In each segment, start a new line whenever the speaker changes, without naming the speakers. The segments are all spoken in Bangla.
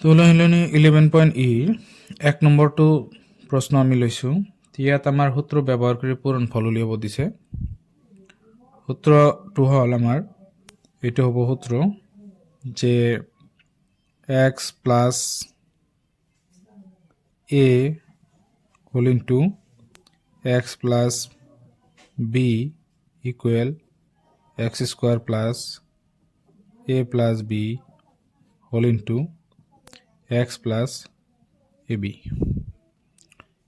তো লহিলনি ইলেভেন পইণ্ট ইৰ এক নম্বৰটো প্ৰশ্ন আমি লৈছোঁ। ইয়াত আমাৰ সূত্ৰ ব্যৱহাৰ কৰি পূৰণ ফল উলিয়াব দিছে। সূত্ৰটো হ'ল আমাৰ, এইটো হ'ব সূত্ৰ, যে X plus A whole into X plus B equal X square plus A plus B whole into X plus A B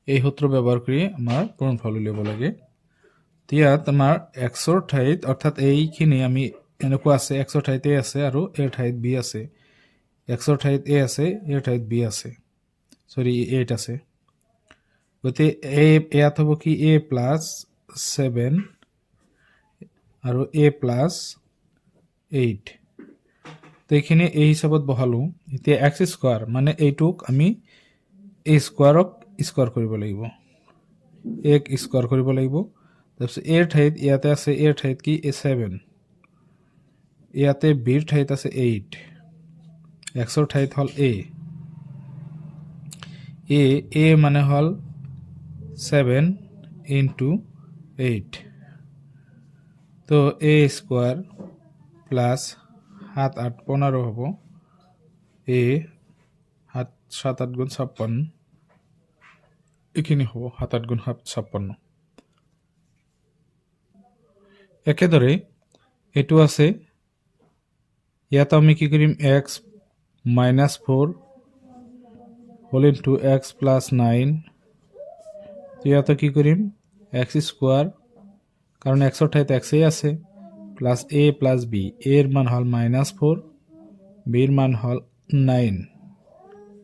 এই সূত্ৰ ব্যৱহাৰ কৰি আমাৰ পূৰণফল উলিয়াব লাগে। ইয়াত আমাৰ এক্সৰ ঠাইত অৰ্থাৎ এইখিনি আমি এনেকুৱা আছে এক্সৰ ঠাইত এ আছে আৰু এৰ ঠাইত বি আছে। এক্সৰ ঠাইত এ আছে এৰ ঠাইত বি আছে। চৰি এইট আছে। গতিকে এ ইয়াত হ'ব কি এ প্লাছ ছেভেন আৰু এ প্লাছ এইট তো এইখিনি এই হিচাপত বহালোঁ। এতিয়া এক্স স্কোৱাৰ মানে এইটোক আমি এই স্কোৱাৰক স্কোৱাৰ কৰিব লাগিব। এক স্কোৱাৰ কৰিব লাগিব। তাৰপিছত এৰ ঠাইত ইয়াতে আছে এৰ ঠাইত কি? এ ছেভেন ইয়াতে বিৰ ঠাইত আছে এইট এক্সৰ ঠাইত হ'ল এ এ এ মানে হ'ল ছেভেন ইনটু এইট তো এ স্কোৱাৰ প্লাছ সাত আঠ পনেরো হ'ব। এ, সাত সাত আঠ গুণ ছাপ্পন্ন। এইখিনি হ'ব সাত আঠ গুণ সাত, ছাপ্পন্ন। একেদৰে এইটো আছে, ইয়াত আমি কি কৰিম X minus four whole into X plus nine ইয়াতে কি কৰিম এক্স স্কোৱাৰ কাৰণ এক্সৰ ঠাইত এক্সেই আছে। প্লাছ এ প্লাছ বি এৰ মান হ'ল মাইনাছ ফ'ৰ বিৰ মান হ'ল নাইন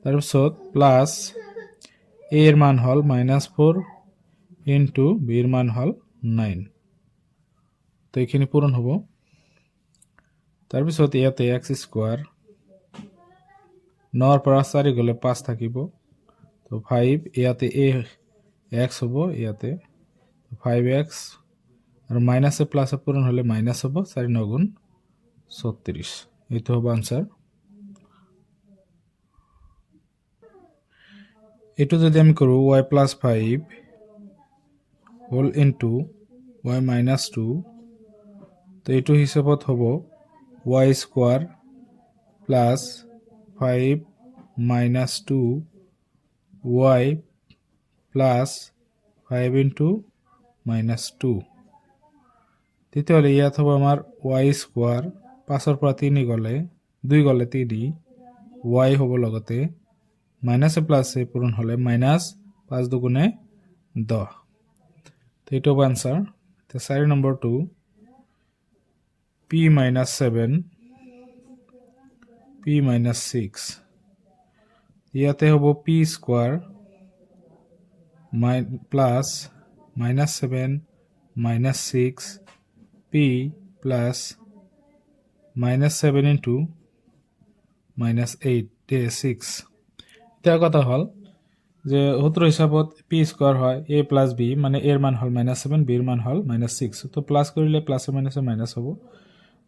তাৰপিছত প্লাছ এৰ মান হ'ল মাইনাছ ফ'ৰ ইনটু বিৰ মান হ'ল নাইন তো এইখিনি পূৰণ হ'ব। তাৰপিছত ইয়াতে এক্স স্কোৱাৰ নৰ পৰা চাৰি গ'লে পাঁচ থাকিব। তো ফাইভ ইয়াতে এ এক্স হ'ব, ইয়াতে ফাইভ এক্স আৰু মাইনাছে প্লাছে পূৰণ হ'লে মাইনাছ হ'ব চাৰি নগুণ ছত্ৰিছ এইটো হ'ব আনচাৰ এইটো যদি আমি কৰোঁ Y plus five whole into Y minus two তো এইটো হিচাপত হ'ব Y square plus five minus two Y plus five into minus two তেতিয়াহ'লে ইয়াত হ'ব আমাৰ ৱাই স্কোৱাৰ পাঁচৰ পৰা তিনি গ'লে, দুই গ'লে তিনি ৱাই হ'ব লগতে মাইনাছে প্লাছে পূৰণ হ'লে মাইনাছ পাঁচ দুগুণে দহ। তো এইটো হ'ব আনচাৰ এতিয়া চাৰি নম্বৰটো P minus seven, P minus six. ইয়াতে হ'ব পি স্কোৱাৰ, মাই, plus minus seven, minus six P plus minus seven into minus eight six এতিয়া কথা হ'ল যে সূত্ৰ হিচাপত পি স্কোৱাৰ হয় এ প্লাছ বি মানে এৰ মান হ'ল মাইনাছ ছেভেন বিৰ মান হ'ল মাইনাছ ছিক্স তো প্লাছ কৰিলে প্লাছে মাইনাছে মাইনাছ হ'ব।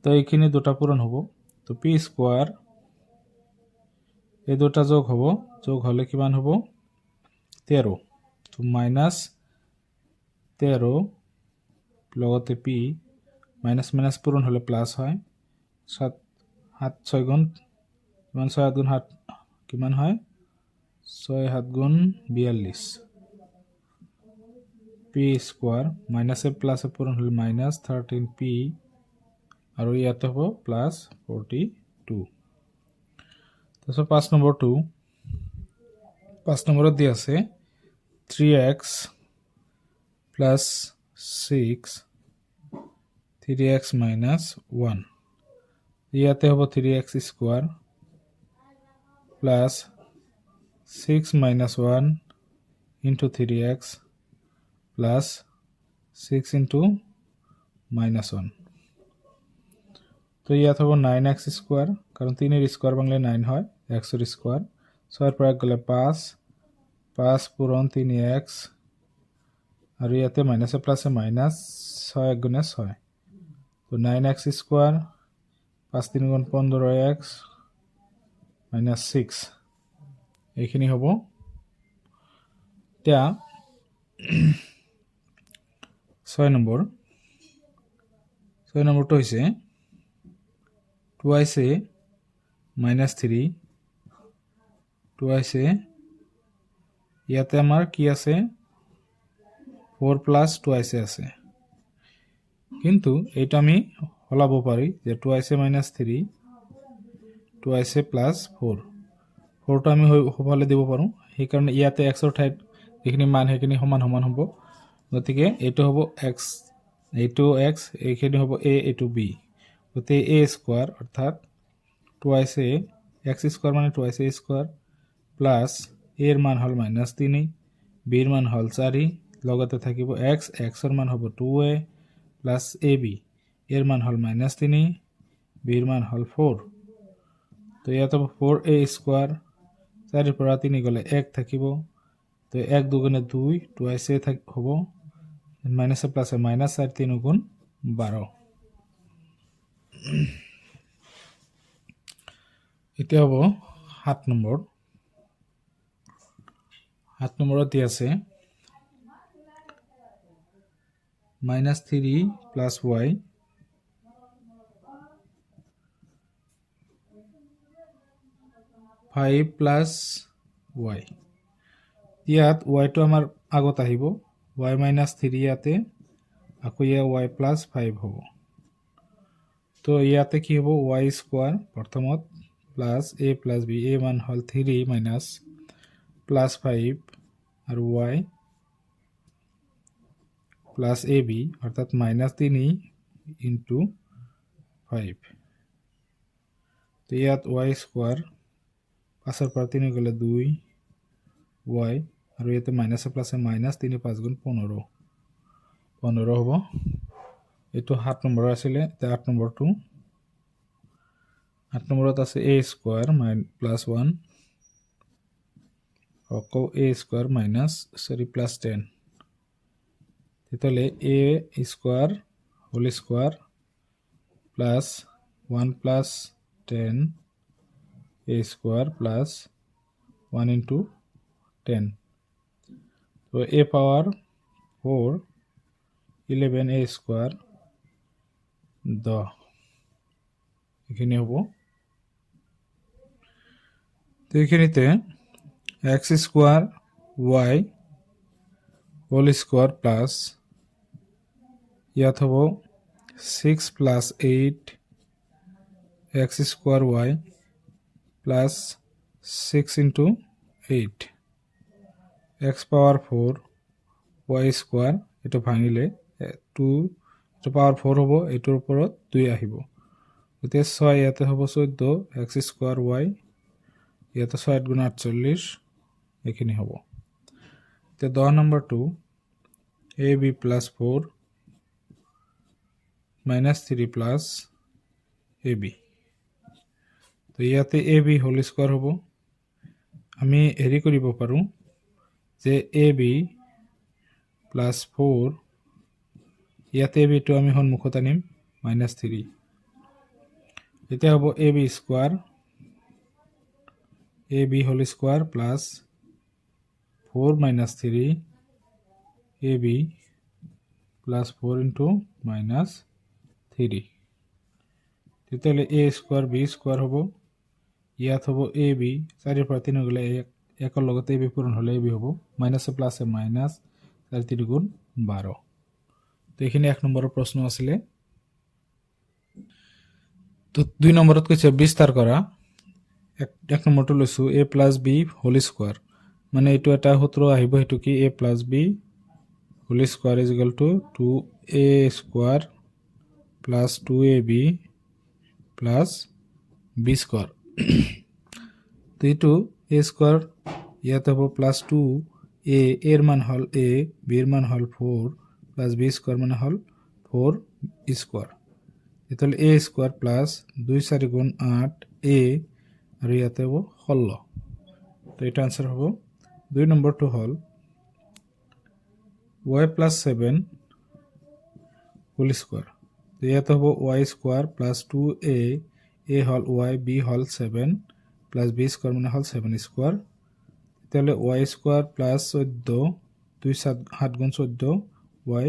তো এইখিনি দুটা পূৰণ হ'ব। তো পি স্কোৱাৰ এই দুটা যোগ হ'ব। যোগ হ'লে কিমান হ'ব? তেৰ। তো মাইনাছ তেৰ লগতে পি মাইনাছ মাইনাছ পূৰণ হ'লে প্লাছ হয়। সাত সাত, ছয় গুণ, কিমান ছয় সাত গুণ, সাত, কিমান হয়? ছয়, সাত গুণ বিয়াল্লিছ পি স্কোৱাৰ মাইনাছে প্লাছে পূৰণ হ'লে মাইনাছ থাৰ্টিন পি আৰু ইয়াতে হ'ব প্লাছ ফৰ্টি টু। তাৰপিছত পাঁচ নম্বৰটো পাঁচ নম্বৰত দি আছে three X plus six three X minus one ইয়াতে হ'ব three X square plus six minus one into three X plus six into minus one তো ইয়াত হ'ব নাইন এক্স স্কোৱাৰ কাৰণ তিনিৰ স্কোৱাৰ বাংলে নাইন হয় এক্সৰ স্কোৱাৰ ছয়ৰ পৰা গ'লে পাঁচ পাঁচ পূৰণ তিনি এক্স আৰু ইয়াতে মাইনাছে প্লাছে মাইনাছ ছয় এক গুণে ছয়। তো নাইন এক্স স্কোৱাৰ পাঁচ তিনি গুণ পোন্ধৰ এক্স মাইনাছ ছিক্স এইখিনি হ'ব। এতিয়া ছয় নম্বৰ ছয় নম্বৰটো হৈছে twice a minus three twice a ইয়াতে আমাৰ কি আছে? ফ'ৰ প্লাছ টুৱাইছ আছে। কিন্তু এইটো আমি সলাব পাৰি যে twice A minus three twice A plus four ফ'ৰটো আমি হৈ- সোঁফালে দিব পাৰোঁ। সেইকাৰণে ইয়াতে এক্সৰ ঠাইত যিখিনি মান, সেইখিনি সমান সমান হ'ব। গতিকে এইটো হ'ব এক্স এইটো এক্স এইখিনি হ'ব এ এইটো বি গতিকে এ স্কোৱাৰ অৰ্থাৎ টুৱাইছ এ এক্স স্কোৱাৰ মানে টুৱাইছ এ স্কোৱাৰ প্লাছ এৰ মান হ'ল মাইনাছ তিনি বিৰ মান হ'ল চাৰি। লগতে থাকিব এক্স এক্সৰ মান হ'ব two A plus A B. এৰ মান হ'ল মাইনাছ তিনি বিৰ মান হ'ল ফ'ৰ তো ইয়াত ফ'ৰ এ স্কোৱাৰ চাৰিৰ পৰা তিনি গ'লে এক থাকিব। তো এক দুগুণে দুই টুৱাইছ এ থাক হ'ব। মাইনাছে প্লাছে মাইনাছ চাৰি তিনি গুণ বাৰ এতিয়া হ'ব সাত নম্বৰ সাত নম্বৰত দি আছে minus three plus Y five plus Y ইয়াত ৱাইটো আমাৰ আগত আহিব। ৱাই মাইনাছ থ্ৰী ইয়াতে। আকৌ ইয়াত ৱাই প্লাছ ফাইভ হ'ব। তো ইয়াতে কি হ'ব? ৱাই স্কোৱাৰ প্ৰথমত plus A plus B A মান হ'ল থ্ৰী মাইনাছ প্লাছ ফাইভ আৰু ৱাই প্লাছ এ বি অৰ্থাৎ মাইনাছ তিনি ইনটু ফাইভ তো ইয়াত ৱাই স্কোৱাৰ পাঁচৰ পৰা তিনি গ'লে দুই ৱাই আৰু ইয়াতে মাইনাছে প্লাছে মাইনাছ তিনি পাঁচ গুণ পোন্ধৰ পোন্ধৰ হ'ব। এইটো সাত নম্বৰ আছিলে এতিয়া আঠ নম্বৰটো আঠ নম্বৰত আছে a square minus plus one আকৌ এ স্কোৱাৰ মাইনাছ চৰি প্লাছ টেন তেতিয়াহ'লে A square whole square plus one plus ten A square plus one into ten তো A power four eleven A square দহ। এখানে হব। তো এইখিনিতে X square Y whole square plus ইয়াত হ'ব six plus eight X square Y plus six into eight X power four Y square এইটো ভাঙিলে টু এইটো পাৱাৰ ফ'ৰ হ'ব এইটোৰ ওপৰত দুই আহিব। গতিকে ছয় ইয়াতে হ'ব চৈধ্য এক্স স্কোৱাৰ ৱাই ইয়াতে ছয় গুণ আঠচল্লিছ এইখিনি হ'ব। এতিয়া দহ নম্বৰটো A B plus four minus three plus A B তো ইয়াতে এ বি হোল স্কোৱাৰ হ'ব। আমি হেৰি কৰিব পাৰোঁ যে এ বি প্লাছ ফ'ৰ ইয়াতে এ বিটো আমি সন্মুখত আনিম মাইনাছ থ্ৰী এতিয়া হ'ব A B square A B whole square plus four minus three A B plus four into minus three তেতিয়াহ'লে এ স্কোৱাৰ বি স্কোৱাৰ হ'ব। ইয়াত হ'ব এ বি চাৰিৰ পৰা তিনি গ'লে এক, একৰ লগত এ বি পূৰণ হ'লে এ বি হ'ব। মাইনাছে প্লাছে মাইনাছ চাৰি তিনি গুণ বাৰ। তো এইখিনি এক নম্বৰৰ প্ৰশ্ন আছিলে। তো দুই নম্বৰত কৈছে, বিস্তাৰ কৰা। এক এক নম্বৰটো লৈছোঁ। A plus B whole square মানে এইটো এটা সূত্ৰ আহিব, সেইটো কি? A plus B whole square is equal to two A square plus two A B plus B square তো এইটো এ স্কোৱাৰ ইয়াত হ'ব প্লাছ টু এ এৰ মান হ'ল এ বিৰ মান হ'ল ফ'ৰ প্লাছ বি স্কোৱাৰ মানে হ'ল ফ'ৰ স্কোৱাৰ তেতিয়াহ'লে এ স্কোৱাৰ প্লাছ দুই চাৰি গুণ আঠ এ আৰু ইয়াতে হ'ব ষোল্ল তো এইটো আনচাৰ হ'ব। দুই নম্বৰটো হ'ল ৱাই প্লাছ ছেভেন হোল তো ইয়াতে হ'ব y square plus two a a হ'ল ৱাই বি হ'ল ছেভেন প্লাছ বি স্কোৱাৰ মানে হ'ল ছেভেন স্কোৱাৰ তেতিয়াহ'লে ৱাই স্কোৱাৰ প্লাছ চৈধ্য দুই সাত সাত গুণ চৈধ্য ৱাই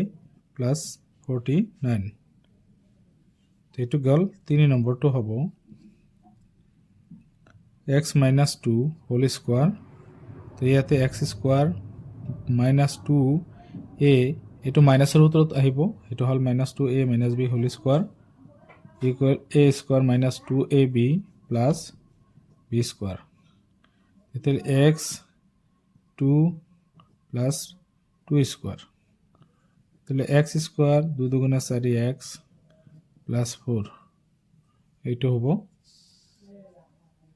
প্লাছ ফৰ্টি নাইন এইটো গ'ল তিনি নম্বৰটো হ'ব। X minus two whole square তো ইয়াতে x square minus two a এইটো মাইনাছৰ উত্তৰত আহিব। সেইটো হ'ল minus two a minus b whole square equal a square minus two a b plus b square তেতিয়াহ'লে x two plus two square তাহলে এক্স স্কোয়ার দুই দুগুণে চারি এক্স প্লাস ফোর এইটো হ'ব।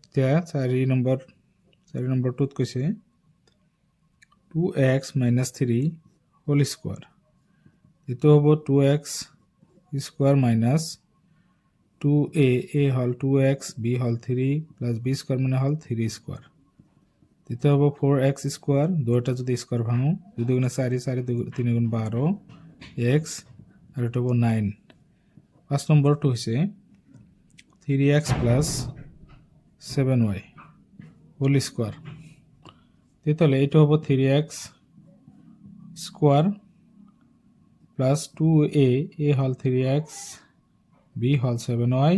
এতিয়া চাৰি নম্বৰ, চাৰি নম্বৰটোত কৈছে two X minus three whole square এইটো হ'ব two X square minus two A A হ'ল টু এক্স বি হ'ল থ্ৰী প্লাছ বি স্কোৱাৰ মানে হ'ল থ্ৰী স্কোৱাৰ তেতিয়া হ'ব ফ'ৰ এক্স স্কোৱাৰ দুয়োটা যদি স্কোৱাৰ ভাঙো, দুই দুগুণে চাৰি দুগুণ তিনি গুণ বাৰ এক্স আৰু এইটো হ'ব নাইন পাঁচ নম্বৰটো হৈছে three x plus seven y whole square তেতিয়াহ'লে এইটো হ'ব three x square plus two a a হ'ল থ্ৰী এক্স, বি হ'ল seven y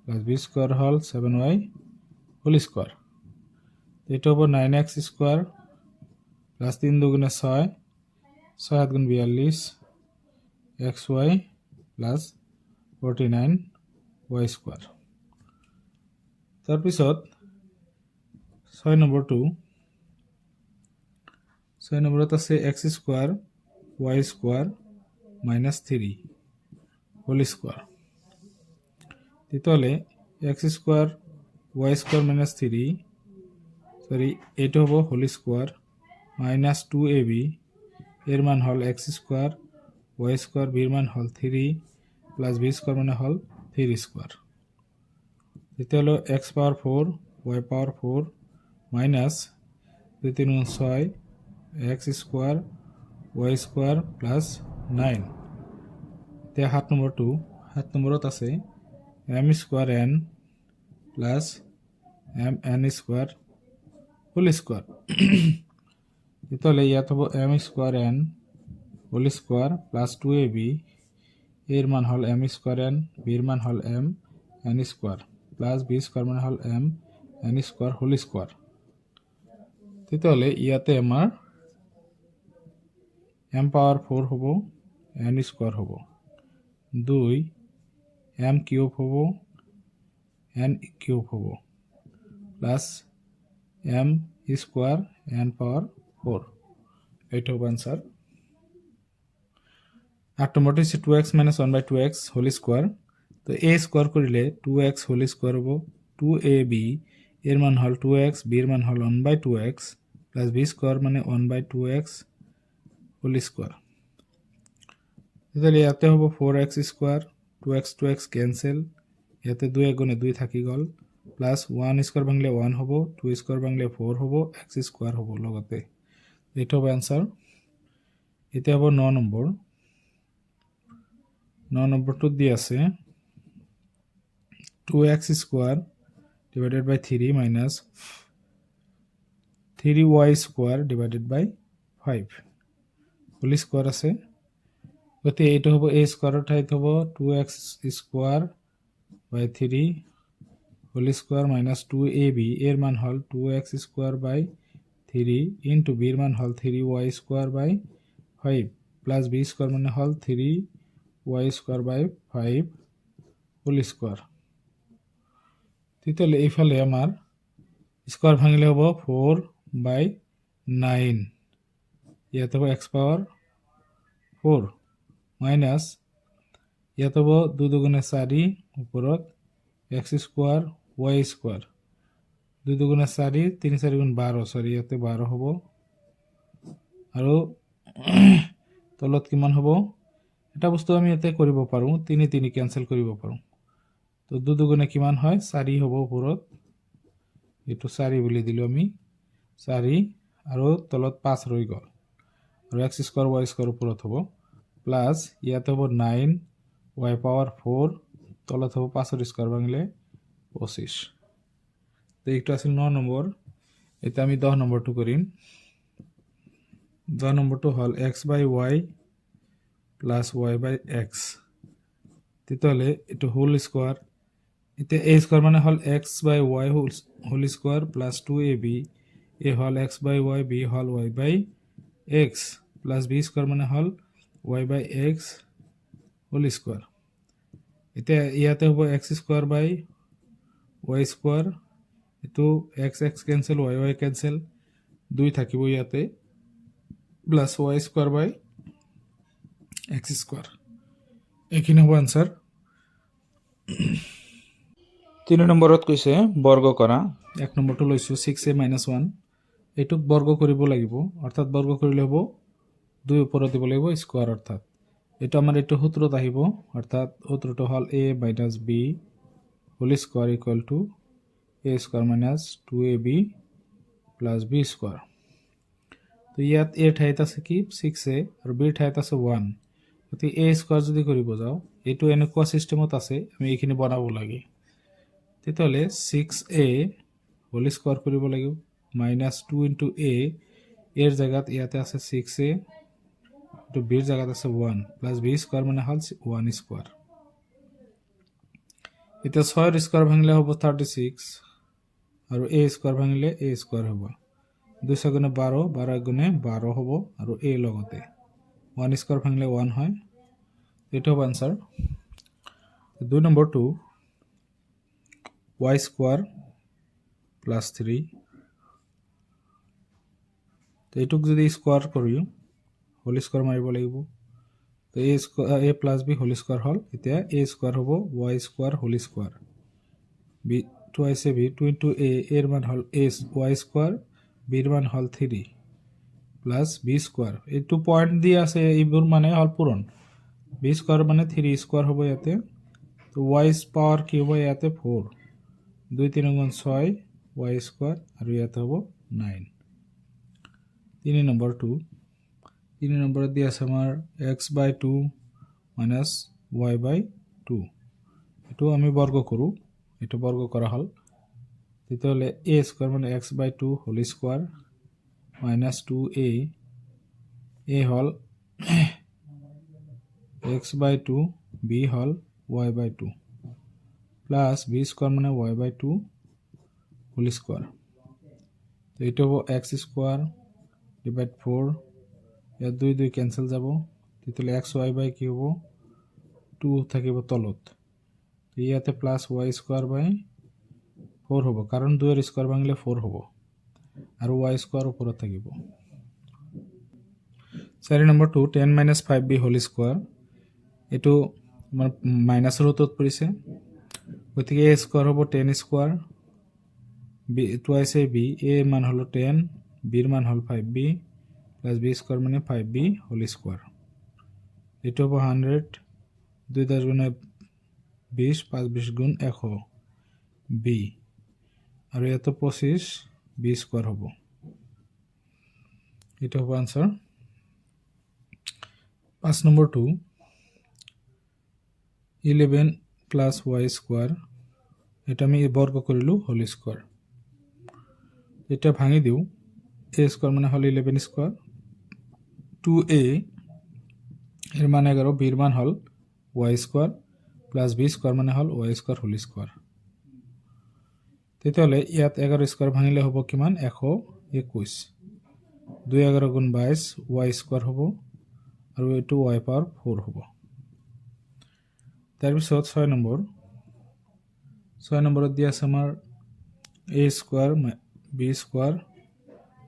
plus b square হ'ল ছেভেন ৱাই হোল স্কোৱাৰ এইটো হ'ব নাইন এক্স স্কোৱাৰ প্লাছ তিন দুগুণে ছয় ছয় সাত গুণ বিয়াল্লিছ X Y plus forty nine Y square তাৰপিছত ছয় নম্বৰটো ছয় নম্বৰত আছে X square Y square minus three whole square তেতিয়াহ'লে X square Y square minus three চৰি এইটো হ'ব whole square minus two A B, এর মান হল এক্স স্কোয়ার, ওয়াই স্কোয়ার, বির মান হল থ্রি, প্লাস বি স্কোয়ার মানে হল থ্রি স্কোয়ার। দ্বিতীয় হলো x power four, y power four, minus দুই তিন ছয় x square, y square plus nine. এতিয়া সাত নম্বৰটো সাত নম্বৰত আছে m square n plus m n square whole square তেতিয়াহ'লে ইয়াত হ'ব m square n whole square plus two a b. এৰ মান হ'ল এম স্কোৱাৰ এন, বিৰ মান হ'ল m n square plus b square মানে হ'ল m n square whole square তেতিয়াহ'লে ইয়াতে আমাৰ এম পাৱাৰ ফ'ৰ হ'ব এন স্কোৱাৰ হ'ব। দুই এম কিউব হ'ব এন কিউব হ'ব। Plus m square n power four এইটা হবে আনসার আট নম্বরটি হচ্ছে two x minus one by two x whole square তো এ স্কোয়ার করিলে টু এক্স হোল স্কোয়ার হব। টু এ বি এর মান হল টু এক্স বির মান হল one by two x plus b square মানে one by two x whole square তাহলে ইয়াতে হ'ব four x square two x two x cancel ইয়াতে দুই এগুণে দুই থাকি গ'ল প্লাছ ওৱান স্কোৱাৰ ভাঙিলে ওৱান হ'ব টু স্কোৱাৰ ভাঙিলে ফ'ৰ হ'ব এক্স স্কোৱাৰ হ'ব লগতে। এইটো হ'ব এনচাৰ এতিয়া হ'ব ন নম্বৰ। ন নম্বৰটোত দি আছে two X square divided by three minus three Y square divided by five whole square আছে। গতিকে এইটো হ'ব এই স্কোৱাৰৰ ঠাইত হ'ব two X square by three whole square minus two A B এৰ মান হ'ল two X square by three into বির মান হল three Y square by five plus B square মানে হল three Y square by five whole square তেতিয়াহ'লে এইফালে আমাৰ স্কোৱাৰ ভাঙিলে হ'ব ফ'ৰ বাই নাইন ইয়াত হ'ব এক্স পাৱাৰ ফ'ৰ মাইনাছ ইয়াত হ'ব দুগুণে চাৰি ওপৰত এক্স স্কোৱাৰ ৱাই স্কোৱাৰ দুই দুগুণে চাৰি তিনি চাৰি গুণ বাৰ চাৰি ইয়াতে বাৰ হ'ব। আৰু তলত কিমান হ'ব? এটা বস্তু আমি ইয়াতে কৰিব পাৰোঁ, তিনি তিনি কেঞ্চেল কৰিব পাৰোঁ। তো দুগুণে কিমান হয়? চাৰি হ'ব ওপৰত। এইটো চাৰি বুলি দিলোঁ আমি। চাৰি আৰু তলত পাঁচ ৰৈ গ'ল। আৰু এক্স স্কোৱাৰ ৱাই স্কোৱাৰ ওপৰত হ'ব প্লাছ ইয়াতে হ'ব নাইন ৱাই পাৱাৰ ফ'ৰ তলত হ'ব পাঁচৰ স্কোৱাৰ ভাঙিলে পঁচিছ তো এইটো আছিল ন নম্বৰ এতে আমি দহ নম্বৰটো কৰিম দহ নম্বৰটো হ'ল X by Y plus Y by X তেতিয়াহ'লে এইটো হোল স্কোৱাৰ এতিয়া এ স্কোৱাৰ মানে হ'ল X by Y whole whole square plus two A B A হ'ল এক্স বাই ৱাই বি হ'ল Y by X plus B square মানে হ'ল Y by X whole square এতিয়া ইয়াতে হ'ব X square by Y square এইটো X X cancel Y Y cancel দুই থাকিব ইয়াতে plus Y square by X square এইখিনি হ'ব আনচাৰ তিনি নম্বৰত কৈছে বৰ্গ কৰা। এক নম্বৰটো লৈছোঁ ছিক্স এ মাইনাছ ওৱান এইটোক বৰ্গ কৰিব লাগিব, অৰ্থাৎ বৰ্গ কৰিলে হ'ব দুই ওপৰত দিব লাগিব স্কোৱাৰ অৰ্থাৎ। এইটো আমাৰ এইটো সূত্ৰত আহিব, অৰ্থাৎ সূত্ৰটো হ'ল A minus B whole square equal to A square minus two A B plus B square তো ইয়াত এৰ ঠাইত আছে কি? ছিক্স এ আৰু বিৰ ঠাইত আছে ওৱান গতিকে এ স্কোৱাৰ যদি কৰিব যাওঁ, এইটো এনেকুৱা ছিষ্টেমত আছে, আমি এইখিনি বনাব লাগে। তেতিয়াহ'লে ছিক্স এ হোল স্কোৱাৰ কৰিব লাগিব। মাইনাছ টু ইণ্টু এ এৰ জেগাত ইয়াতে আছে ছিক্স এ এইটো বিৰ জেগাত আছে ওৱান প্লাছ বি স্কোৱাৰ মানে হ'ল ওৱান স্কোৱাৰ এতিয়া ছয়ৰ স্কোৱাৰ ভাঙিলে হ'ব থাৰ্টি ছিক্স আৰু এ স্কোৱাৰ ভাঙিলে এ স্কোৱাৰ হ'ব। দুই ছগুণে বাৰ বাৰ গুণে বাৰ হ'ব আৰু এ লগতে। ওৱান স্কোৱাৰ ভাঙিলে ওৱান হয়। এইটো হ'ব আনচাৰ দুই নম্বৰটো ৱাই স্কোৱাৰ প্লাছ থ্ৰী এইটোক যদি স্কোৱাৰ কৰিও হোল স্কোৱাৰ মাৰিব লাগিব। তো a square a plus b whole square হ'ল। এতিয়া এ স্কোৱাৰ হ'ব y square whole square b two I চে বি টু ইণ্টু এ এৰ মান হ'ল এ ৱাই স্কোৱাৰ বিৰ মান হ'ল থ্ৰী প্লাছ বি স্কোৱাৰ এইটো পইণ্ট দি আছে, এইবোৰ মানে হ'ল পূৰণ। বি স্কোৱাৰ মানে থ্ৰী স্কোৱাৰ হ'ব ইয়াতে। তো ৱাই পাৱাৰ কি হ'ব ইয়াতে? ফ'ৰ দুই তিনি গুণ ছয় ৱাই স্কোৱাৰ আৰু ইয়াতে হ'ব নাইন তিনি নম্বৰটো তিনি নম্বৰত দি আছে আমাৰ x by two minus y by two এইটো আমি বৰ্গ কৰোঁ এইটো বৰ্গ কৰা হ'ল। তেতিয়াহ'লে এ স্কোৱাৰ মানে X by two whole square minus two A A হ'ল এক্স বাই টু বি হ'ল Y by two plus B square মানে Y by two whole square এইটো হ'ব এক্স স্কোৱাৰ ডিভাইড ফ'ৰ ইয়াত দুই দুই কেঞ্চেল যাব। তেতিয়াহ'লে এক্স ৱাই বাই কি হ'ব? টু থাকিব তলত। ইয়াতে plus Y square by four হ'ব। কাৰণ দুইৰ স্কোৱাৰ ভাঙিলে ফ'ৰ হ'ব। আৰু ৱাই স্কোৱাৰ ওপৰত থাকিব। চাৰি নম্বৰটো ten minus five b whole square এইটো আমাৰ মাইনাছৰ সূত্ৰত পৰিছে গতিকে এ স্কোৱাৰ হ'ব ten square b twice a b a মান হ'ল টেন বিৰ মান হ'ল five b plus b square মানে ফাইভ বি হোল স্কোৱাৰ এইটো হ'ব হাণ্ড্ৰেড দুই দহ গুণে বিছ পাঁচ বিছ গুণ এশ বি আৰু ইয়াতো পঁচিছ বি স্কোৱাৰ হ'ব। এইটো হ'ব আনচাৰ পাঁচ নম্বৰটো ইলেভেন প্লাছ ৱাই স্কোৱাৰ এইটো আমি বৰ্গ কৰিলোঁ হোল স্কোৱাৰ এতিয়া ভাঙি দিওঁ এ স্কোৱাৰ মানে হ'ল ইলেভেন স্কোৱাৰ টু এ এর মান এগারো বির মান হল Y square plus B square মানে হ'ল ৱাই স্কোৱাৰ হোল স্কোৱাৰ তেতিয়াহ'লে ইয়াত এঘাৰ স্কোৱাৰ ভাঙিলে হ'ব কিমান? এশ একৈছ দুই এঘাৰ গুণ বাইছ ৱাই স্কোৱাৰ হ'ব আৰু এইটো ৱাই পাৱাৰ ফ'ৰ হ'ব। তাৰপিছত ছয় নম্বৰ ছয় নম্বৰত দি আছে আমাৰ A square B square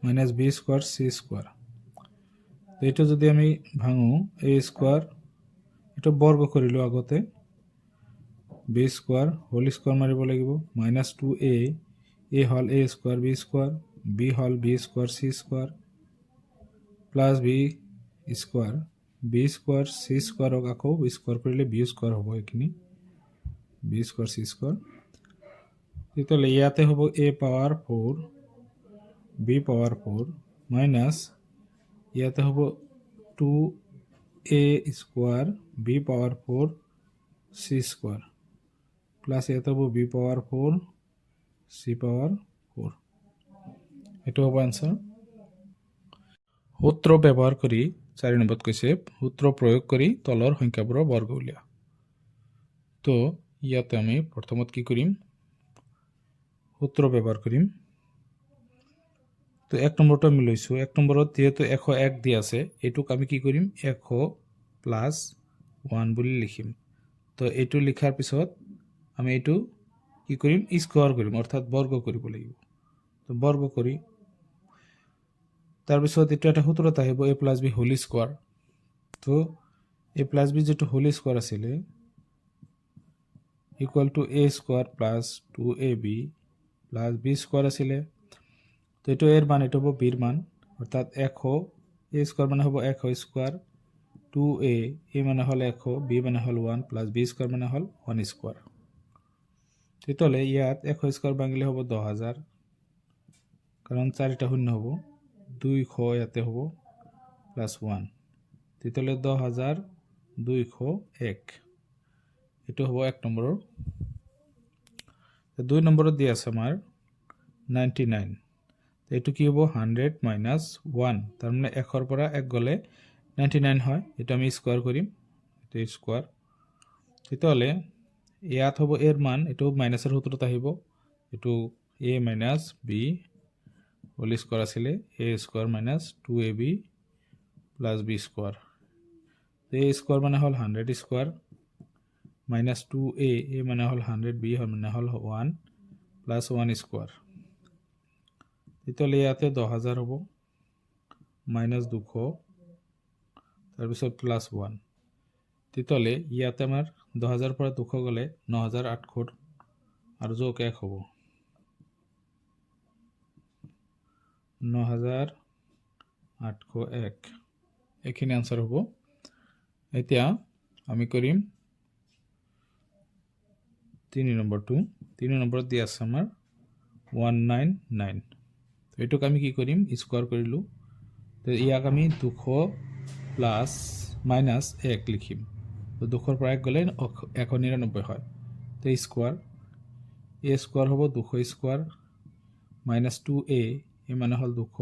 minus B square C square তো এইটো যদি আমি ভাঙো এ স্কোৱাৰ এইটো বৰ্গ কৰিলোঁ আগতে বি স্কোৱাৰ হোল স্কোৱাৰ মাৰিব লাগিব মাইনাছ টু এ এ হ'ল A square B square B হ'ল B square C square plus B square B square C স্কোৱাৰক আকৌ স্কোৱাৰ কৰিলে বি স্কোৱাৰ হ'ব এইখিনি বি স্কোৱাৰ চি স্কোৱাৰ তেতিয়াহ'লে ইয়াতে হ'ব A power four B power four minus ইয়াতে হ'ব two A square B power four C square plus ইয়াতে হ'ব B power four C power four এইটো হ'ব এনচাৰ সূত্ৰ ব্যৱহাৰ কৰি চাৰি নম্বৰত কৈছে, সূত্ৰ প্ৰয়োগ কৰি তলৰ সংখ্যাবোৰৰ বৰ্গ উলিওৱা। তো ইয়াতে আমি প্ৰথমত কি কৰিম? সূত্ৰ ব্যৱহাৰ কৰিম। তো এক নম্বৰটো আমি লৈছোঁ এক নম্বৰত যিহেতু এশ এক দি আছে, এইটোক আমি কি কৰিম এশ প্লাছ ওৱান বুলি লিখিম। তো এইটো লিখাৰ পিছত আমি এইটো কি কৰিম স্কোৱাৰ কৰিম অৰ্থাৎ বৰ্গ কৰিব লাগিব। তো বৰ্গ কৰি তাৰপিছত এইটো এটা সূত্ৰত আহিব, A plus B whole square তো এ প্লাছ বি যিটো হোল স্কোৱাৰ আছিলে equal to A square plus two A B plus B square আছিলে। তো এইটো এৰ মান এইটো হ'ব বিৰ মান অৰ্থাৎ এশ এ স্কোৱাৰ মানে হ'ব এশ স্কোৱাৰ টু এ এ মানে হ'ল এশ বি মানে হ'ল ওৱান প্লাছ বি স্কোৱাৰ মানে হ'ল ওৱান স্কোৱাৰ তেতিয়াহ'লে ইয়াত এশ স্কোৱাৰ ভাঙিলে হ'ব দহ হাজাৰ কাৰণ চাৰিটা শূন্য হ'ব দুইশ ইয়াতে হ'ব প্লাছ ওৱান তেতিয়াহ'লে দহ হাজাৰ দুইশ এক। এইটো হ'ব এক নম্বৰৰ দুই নম্বৰত দি আছে আমাৰ নাইণ্টি নাইন। এইটো কি হ'ব? Hundred minus one. তাৰমানে এশৰ পৰা এক গ'লে নাইণ্টি নাইন হয়। এইটো আমি স্কোৱাৰ কৰিম। এইটো স্কোৱাৰ। তেতিয়াহ'লে ইয়াত হ'ব এৰ মান। এইটো মাইনাছৰ সূত্ৰত আহিব। এইটো A minus B whole square আছিলে। A square minus two A B plus B square. A square মানে হ'ল hundred square. Minus two A A মানে হ'ল হাণ্ড্ৰেড বি মানে হ'ল ওৱান প্লাছ ওৱান স্কোৱাৰ। তেতিয়াহ'লে ইয়াতে দহ হাজাৰ হ'ব মাইনাছ দুশ, তাৰপিছত প্লাছ ওৱান তেতিয়াহ'লে ইয়াতে আমাৰ দহ হাজাৰৰ পৰা দুশ গ'লে ন হাজাৰ আঠশ আৰু যোগ এক হ'ব। ন হাজাৰ আঠশ এক। এইখিনি আনচাৰ হ'ব। এতিয়া আমি কৰিম তিনি নম্বৰটো তিনি নম্বৰত দি আছে আমাৰ ওৱান নাইন নাইন এইটোক আমি কি কৰিম স্কোৱাৰ কৰিলোঁ তো ইয়াক আমি দুশ প্লাছ মাইনাছ এক লিখিম। তো দুশৰ পৰা এক গ'লে এশ নিৰান্নব্বৈ হয়। তো স্কোৱাৰ এ স্কোৱাৰ হ'ব দুশ square minus two a a মানে হ'ল দুশ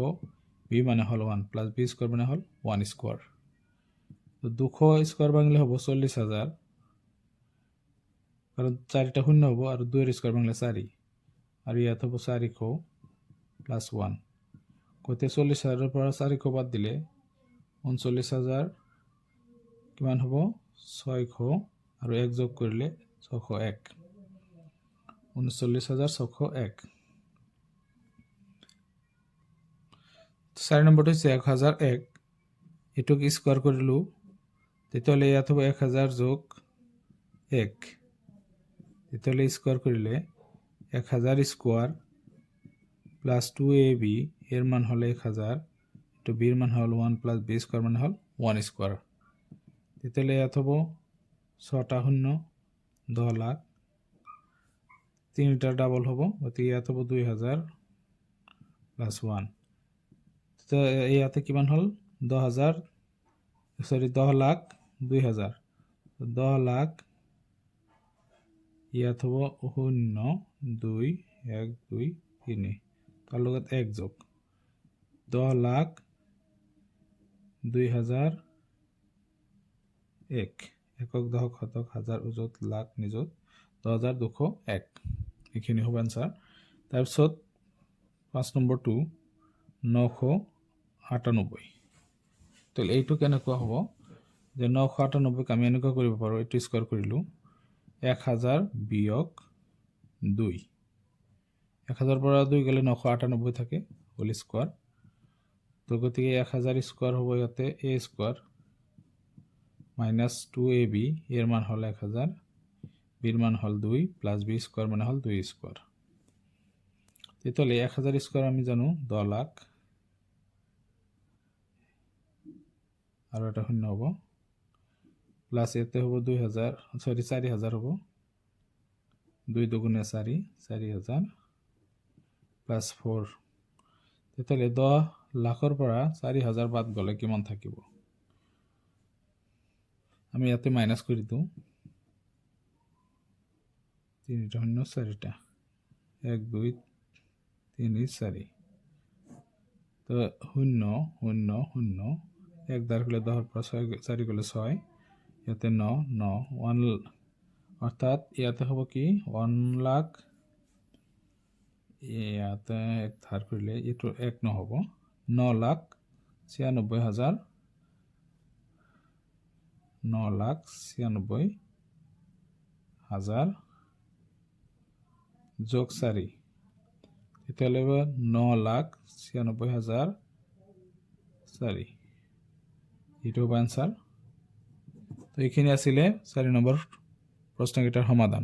বি মানে হ'ল ওৱান প্লাছ বি স্কোৱাৰ মানে হ'ল ওৱান স্কোৱাৰ তো দুশ স্কোৱাৰ ভাঙিলে হ'ব চল্লিছ হাজাৰ কাৰণ চাৰিটা শূন্য হ'ব আৰু দুইৰ স্কোৱাৰ ভাঙিলে চাৰি আৰু ইয়াত হ'ব চাৰিশ প্লাছ ওৱান গতিকে চল্লিছ হাজাৰৰ পৰা চাৰিশ বাদ দিলে ঊনচল্লিছ হাজাৰ কিমান হ'ব? ছয়শো আৰু এক যোগ কৰিলে ছশ এক। ঊনচল্লিছ হাজাৰ ছশ এক। চাৰি নম্বৰটো হৈছে এক হাজাৰ এক। এইটোক স্কোৱাৰ কৰিলোঁ। তেতিয়াহ'লে ইয়াত হ'ব এক হাজাৰ যোগ এক। তেতিয়াহ'লে স্কোৱাৰ কৰিলে এক হাজাৰ square plus two A B এর মান হলো এক হাজার তো বির মান হল ওয়ান প্লাস বি স্কোয়ার মানে হল ওয়ান স্কোয়ার তেতিয়াহ'লে ইয়াত হ'ব ছটা শূন্য দহ লাখ তিনিটা ডাবল হ'ব গতিকে ইয়াত হ'ব দুই হাজাৰ প্লাছ ওৱান ইয়াতে কিমান হ'ল? দহ হাজাৰ চৰি দহ লাখ, দুই হাজাৰ দহ লাখ ইয়াত হ'ব শূন্য, দুই, এক, দুই, তিনি। তাৰ লগত এক যোগ? দহ লাখ দুই হাজাৰ এক। একক দশক শতক হাজাৰ উজত লাখ নিযুত, দহ হাজাৰ দুশ এক। এইখিনি হ'ব এনচাৰ তাৰপিছত পাঁচ নম্বৰটো নশ আঠানব্বৈ। তো এইটো কেনেকুৱা হ'ব? যে নশ আঠানব্বৈক আমি এনেকুৱা কৰিব পাৰোঁ, এইটো স্কোৱাৰ কৰিলোঁ। এক হাজাৰ বিয়োগ দুই। এক হাজাৰ পৰা দুই গ'লে নশ আঠানব্বৈ থাকে হোল স্কোৱাৰ তো গতিকে এক হাজাৰ স্কোৱাৰ হ'ব ইয়াতে A square minus two A B, এর মান হ'ল এক হাজাৰ বিৰ মান হ'ল দুই প্লাছ বি স্কোৱাৰ মানে হ'ল দুই স্কোৱাৰ তেতিয়াহ'লে এক হাজাৰ স্কোৱাৰ আমি জানো দহ লাখ। আৰু এটা শূন্য হ'ব। প্লাছ ইয়াতে হ'ব দুই হাজাৰ চৰি চাৰি হাজাৰ হ'ব। দুই দুগুণে চাৰি চাৰি হাজাৰ প্লাছ ফ'ৰ তেতিয়াহ'লে দহ লাখৰ পৰা চাৰি হাজাৰ বাদ গ'লে কিমান থাকিব আমি ইয়াতে মাইনাছ কৰি দিওঁ তিনিটা শূন্য চাৰিটা এক দুই তিনি চাৰি তো শূন্য শূন্য শূন্য এক দ্বাৰ কৰিলে দহৰ পৰা ছয় চাৰি গ'লে ছয় ইয়াতে ন ন ওৱান অৰ্থাৎ ইয়াতে হ'ব কি ওৱান লাখ ইয়াতে এক ধাৰ কৰিলে এইটো এক নহ'ব। ন লাখ ছিয়ানব্বৈ হাজাৰ ন লাখ ছিয়ানব্বৈ হাজাৰ যোগ চাৰি। তেতিয়াহ'লে ন লাখ ছিয়ানব্বৈ হাজাৰ চাৰি। এইটো হ'ব এনচাৰ তো এইখিনি আছিলে চাৰি নম্বৰ প্ৰশ্নকেইটাৰ সমাধান।